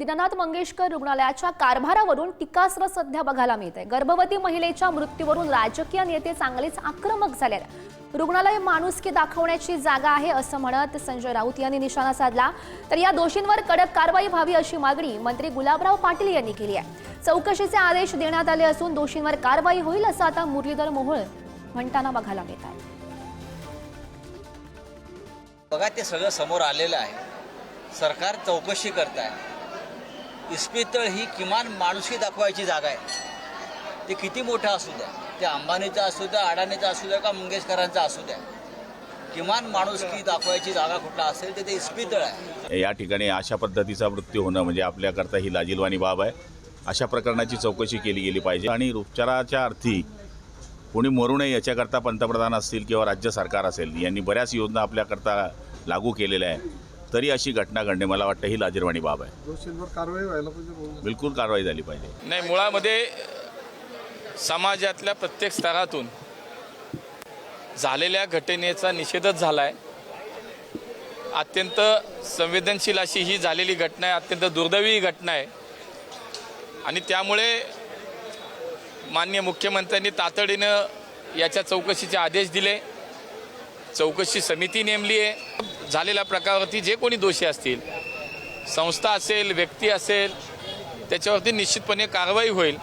दीनानाथ मंगेशकर रुग्णालयाच्या कारभारावरून टीकास्त्र सध्या बघायला मिळते गर्भवती महिलेच्या मृत्यूवरून राजकीय नेते चांगलेच आक्रमक झाले आहेत. रुग्णालय माणुसकी दाखवण्याची जागा आहे असं म्हणत संजय राऊत यांनी निशाणा साधला. तर या दोषींवर कडक कारवाई व्हावी अशी मागणी मंत्री गुलाबराव पाटील यांनी केली आहे. चौकशीचे आदेश देण्यात आले असून दोषींवर कारवाई होईल असं आता मुरलीधर मोहोळ म्हणताना बघायला मिळत आहे. बघा ते सगळं समोर आलेलं आहे. सरकार चौकशी करत आहे. इस्पितळ ही किमान माणुसकी दाखवायची जागा आहे. ते किती मोठं असू द्या ते अंबानीचं असू द्या अडाणीचा असू द्या का मंगेशकरांचं असू द्या. किमान माणुसकी दाखवायची जागा कुठला असेल तर ते इस्पितळ आहे. या ठिकाणी अशा पद्धतीचा मृत्यू होणं म्हणजे आपल्याकरता ही लाजीलवाणी बाब आहे. अशा प्रकरणाची चौकशी केली गेली पाहिजे. आणि उपचाराच्या अर्थी कोणी मरू नये याच्याकरता पंतप्रधान असतील किंवा राज्य सरकार असेल यांनी बऱ्याच योजना आपल्याकरता लागू केलेल्या आहे तरी अशी घटना घडणे मला वाटतं ही लाजीरवाणी बाब आहे. दोषींवर कारवाई व्हायला पाहिजे. बिलकुल कारवाई झाली पाहिजे. नाही मुळामध्ये समाजातल्या प्रत्येक स्तरातून झालेल्या घटनेचा निषेधच झाला आहे अत्यंत संवेदनशील अशी ही झालेली घटना आहे अत्यंत दुर्दैवी ही घटना आहे. आणि त्यामुळे माननीय मुख्यमंत्र्यांनी तातडीनं याच्या चौकशीचे आदेश दिले. चौकशी समिती नेमली आहे. झालेल्या प्रकारावरती जे कोणी दोषी असतील संस्था असेल व्यक्ती असेल त्याच्यावरती निश्चितपणे कारवाई होईल.